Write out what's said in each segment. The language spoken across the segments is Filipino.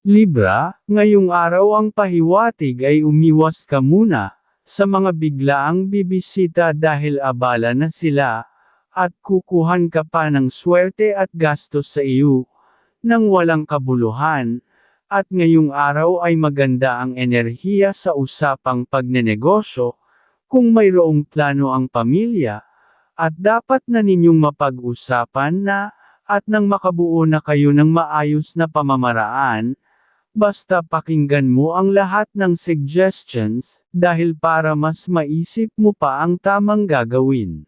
Libra, ngayong araw ang pahiwatig ay umiwas ka muna, sa mga biglaang bibisita dahil abala na sila, at kukuhan ka pa ng swerte at gastos sa iyo, nang walang kabuluhan, at ngayong araw ay maganda ang enerhiya sa usapang pagnenegosyo, kung mayroong plano ang pamilya, at dapat na ninyong mapag-usapan na, at nang makabuo na kayo ng maayos na pamamaraan, basta pakinggan mo ang lahat ng suggestions, dahil para mas maisip mo pa ang tamang gagawin.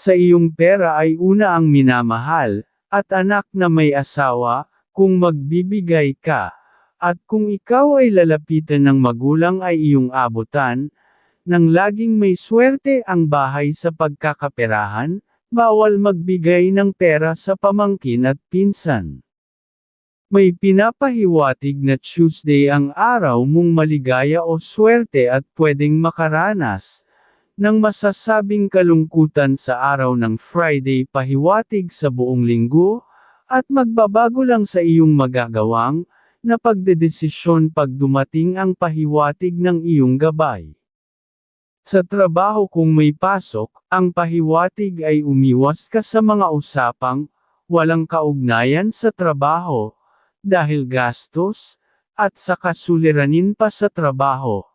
Sa iyong pera ay una ang minamahal, at anak na may asawa, kung magbibigay ka, at kung ikaw ay lalapitan ng magulang ay iyong abutan, nang laging may swerte ang bahay sa pagkakaperahan, bawal magbigay ng pera sa pamangkin at pinsan. May pinapahiwatig na Tuesday ang araw mong maligaya o swerte at pwedeng makaranas, ng masasabing kalungkutan sa araw ng Friday pahiwatig sa buong linggo, at magbabago lang sa iyong magagawang, na pagdedesisyon pag dumating ang pahiwatig ng iyong gabay. Sa trabaho kung may pasok, ang pahiwatig ay umiwas ka sa mga usapang, walang kaugnayan sa trabaho, dahil gastos, at sa kasuliranin pa sa trabaho.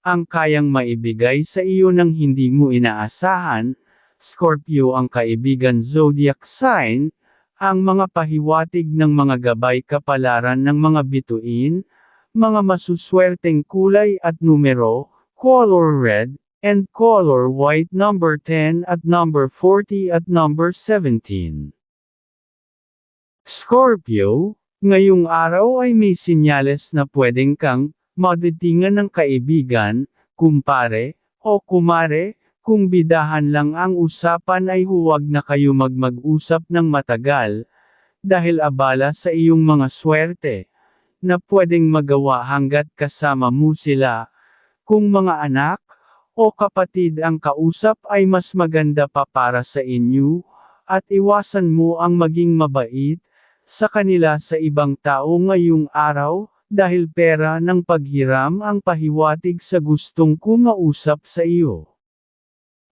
Ang kayang maibigay sa iyo ng hindi mo inaasahan, Scorpio ang kaibigan zodiac sign, ang mga pahiwatig ng mga gabay kapalaran ng mga bituin, mga masuswerteng kulay at numero, color red, and color white number 10 at number 40 at number 17. Scorpio, ngayong araw ay may sinyales na pwedeng kang maditingan ng kaibigan, kumpare, o kumare, kung bidahan lang ang usapan ay huwag na kayo magmag-usap ng matagal, dahil abala sa iyong mga swerte, na pwedeng magawa hanggat kasama mo sila, kung mga anak, o kapatid ang kausap ay mas maganda pa para sa inyo, at iwasan mo ang maging mabait, sa kanila sa ibang tao ngayong araw, dahil pera ng paghiram ang pahiwatig sa gustong kumausap sa iyo.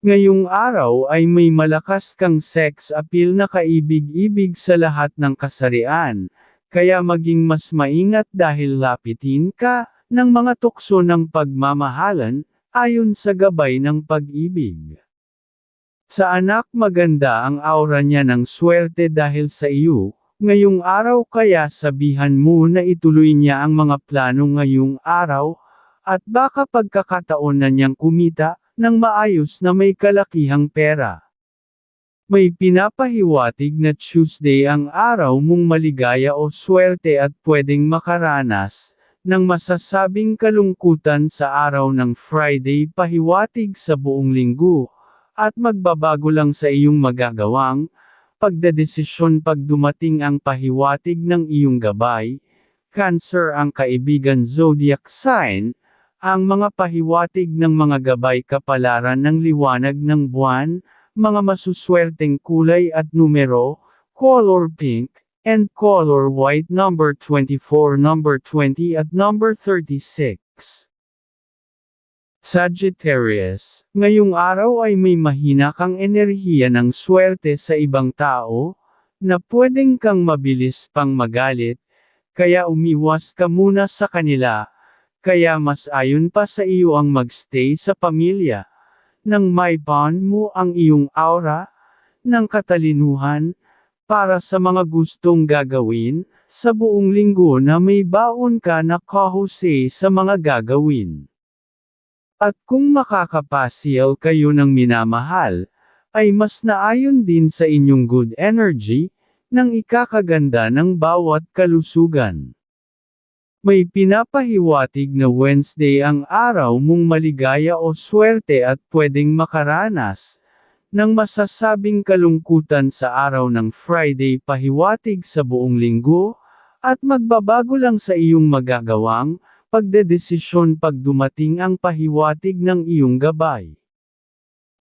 Ngayong araw ay may malakas kang sex appeal na kaibig-ibig sa lahat ng kasarian, kaya maging mas maingat dahil lapitin ka, ng mga tukso ng pagmamahalan, ayon sa gabay ng pag-ibig. Sa anak maganda ang aura niya ng swerte dahil sa iyo, ngayong araw kaya sabihan mo na ituloy niya ang mga plano ngayong araw, at baka pagkakataon na niyang kumita, ng maayos na may kalakihang pera. May pinapahiwatig na Tuesday ang araw mong maligaya o swerte at pwedeng makaranas, ng masasabing kalungkutan sa araw ng Friday pahiwatig sa buong linggo, at magbabago lang sa iyong magagawang, pagdedesisyon pag dumating ang pahiwatig ng iyong gabay, Cancer ang kaibigan zodiac sign, ang mga pahiwatig ng mga gabay kapalaran ng liwanag ng buwan, mga masuswerteng kulay at numero, color pink, and color white number 24 number 20 at number 36. Sagittarius, ngayong araw ay may mahina kang enerhiya ng swerte sa ibang tao, na pwedeng kang mabilis pang magalit, kaya umiwas ka muna sa kanila, kaya mas ayon pa sa iyo ang magstay sa pamilya. Nang may bond mo ang iyong aura, ng katalinuhan, para sa mga gustong gagawin, sa buong linggo na may baon ka na kahuse sa mga gagawin. At kung makakapasyal kayo ng minamahal, ay mas naayon din sa inyong good energy, ng ikakaganda ng bawat kalusugan. May pinapahiwatig na Wednesday ang araw mong maligaya o swerte at pwedeng makaranas, ng masasabing kalungkutan sa araw ng Friday pahiwatig sa buong linggo, at magbabago lang sa iyong magagawang, pagdedesisyon pag dumating ang pahiwatig ng iyong gabay.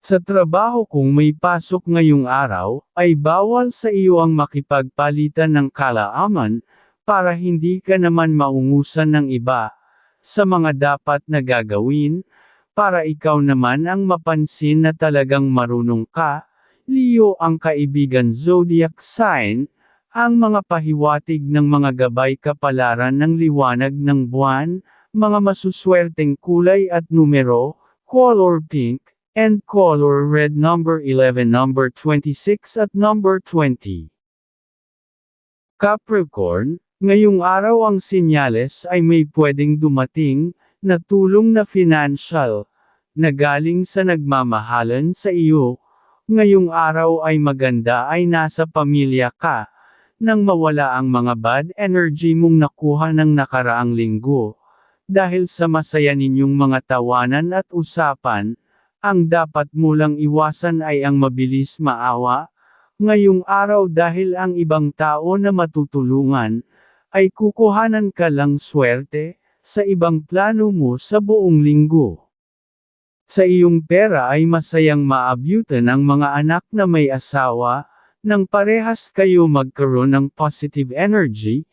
Sa trabaho kung may pasok ngayong araw, ay bawal sa iyo ang makipagpalitan ng kalaaman, para hindi ka naman maungusan ng iba, sa mga dapat na gagawin, para ikaw naman ang mapansin na talagang marunong ka, Leo ang kaibigan zodiac sign, ang mga pahiwatig ng mga gabay kapalaran ng liwanag ng buwan, mga masuswerteng kulay at numero, color pink, and color red number 11 number 26 at number 20. Capricorn, ngayong araw ang sinyales ay may pwedeng dumating, na tulong na financial, na galing sa nagmamahalan sa iyo, ngayong araw ay maganda ay nasa pamilya ka, nang mawala ang mga bad energy mong nakuha ng nakaraang linggo. Dahil sa masaya ninyong mga tawanan at usapan, ang dapat mo lang iwasan ay ang mabilis maawa, ngayong araw dahil ang ibang tao na matutulungan, ay kukuhanan ka lang swerte, sa ibang plano mo sa buong linggo. Sa iyong pera ay masayang maabyutan ang mga anak na may asawa, nang parehas kayo magkaroon ng positive energy,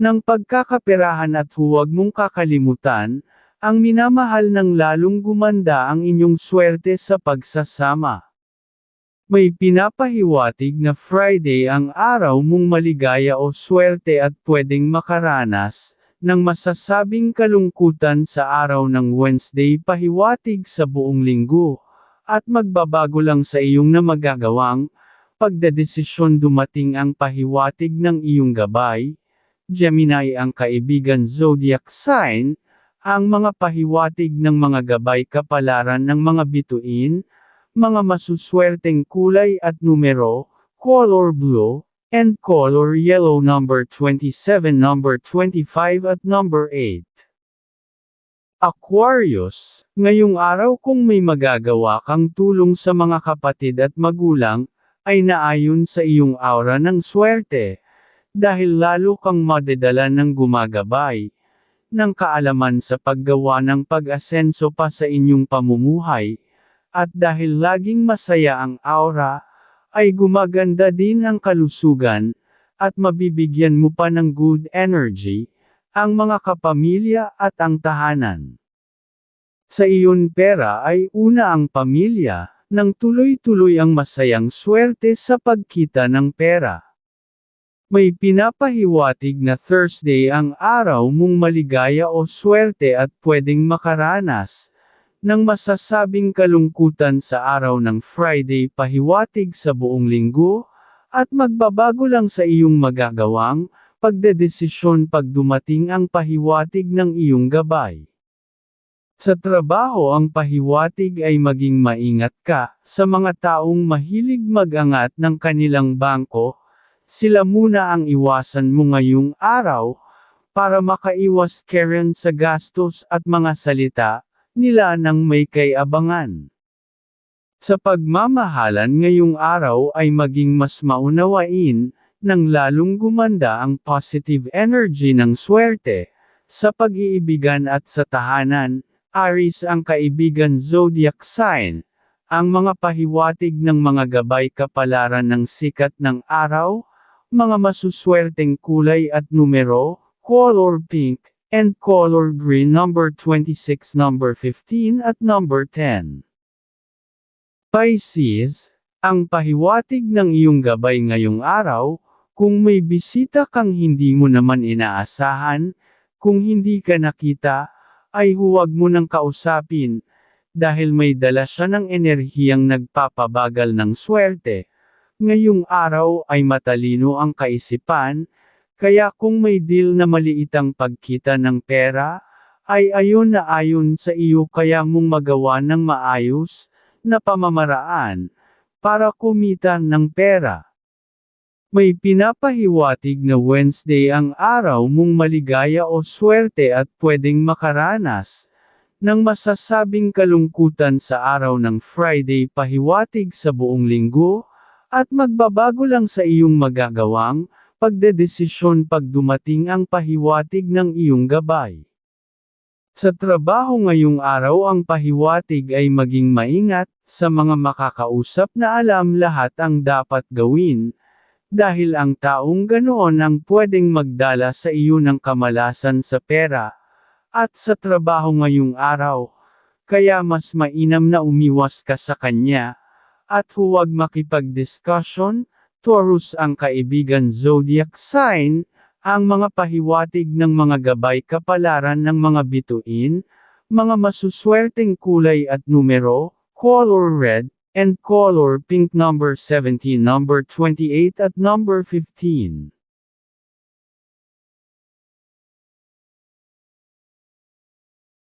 ng pagkakaperahan at huwag mong kakalimutan, ang minamahal ng lalong gumanda ang inyong swerte sa pagsasama. May pinapahiwatig na Friday ang araw mong maligaya o swerte at pwedeng makaranas, ng masasabing kalungkutan sa araw ng Wednesday pahiwatig sa buong linggo, at magbabago lang sa iyong na magagawang, pagdedesisyon dumating ang pahiwatig ng iyong gabay, Gemini ang kaibigan zodiac sign, ang mga pahiwatig ng mga gabay kapalaran ng mga bituin, mga masuswerteng kulay at numero, color blue, and color yellow number 27 number 25 at number 8. Aquarius, ngayong araw kung may magagawa kang tulong sa mga kapatid at magulang, ay naayon sa iyong aura ng swerte, dahil lalo kang madedala ng gumagabay, ng kaalaman sa paggawa ng pag-asenso pa sa inyong pamumuhay, at dahil laging masaya ang aura, ay gumaganda din ang kalusugan, at mabibigyan mo pa ng good energy, ang mga kapamilya at ang tahanan. Sa iyon pera ay una ang pamilya, nang tuloy-tuloy ang masayang swerte sa pagkita ng pera. May pinapahiwatig na Thursday ang araw mong maligaya o swerte at pwedeng makaranas, ng masasabing kalungkutan sa araw ng Friday pahiwatig sa buong linggo, at magbabago lang sa iyong magagawang, pagdedesisyon pag dumating ang pahiwatig ng iyong gabay. Sa trabaho ang pahiwatig ay maging maingat ka, sa mga taong mahilig magangat ng kanilang bangko, sila muna ang iwasan mo ngayong araw, para makaiwas karen sa gastos at mga salita, nila nang may kayabangan. Sa pagmamahalan ngayong araw ay maging mas maunawain, nang lalong gumanda ang positive energy ng swerte, sa pag-iibigan at sa tahanan, Aries ang kaibigan zodiac sign, ang mga pahiwatig ng mga gabay kapalaran ng sikat ng araw, mga masuswerteng kulay at numero, color pink, and color green number 26 number 15 at number 10. Pisces, ang pahiwatig ng iyong gabay ngayong araw, kung may bisita kang hindi mo naman inaasahan, kung hindi ka nakita, ay huwag mo nang kausapin, dahil may dala siya ng enerhiyang nagpapabagal ng swerte. Ngayong araw ay matalino ang kaisipan, kaya kung may deal na maliitang pagkita ng pera, ay ayon na ayon sa iyo kaya mong magawa ng maayos, na pamamaraan, para kumita ng pera. May pinapahiwatig na Wednesday ang araw mong maligaya o swerte at pwedeng makaranas, ng masasabing kalungkutan sa araw ng Friday pahiwatig sa buong linggo, at magbabago lang sa iyong magagawang, pagdedesisyon pag dumating ang pahiwatig ng iyong gabay. Sa trabaho ngayong araw ang pahiwatig ay maging maingat, sa mga makakausap na alam lahat ang dapat gawin, dahil ang taong ganoon ang pwedeng magdala sa iyo ng kamalasan sa pera, at sa trabaho ngayong araw, kaya mas mainam na umiwas ka sa kanya, at huwag makipag-discussion, Taurus ang kaibigan zodiac sign, ang mga pahiwatig ng mga gabay kapalaran ng mga bituin, mga masuswerteng kulay at numero, color red, and color pink number 17 number 28 at number 15.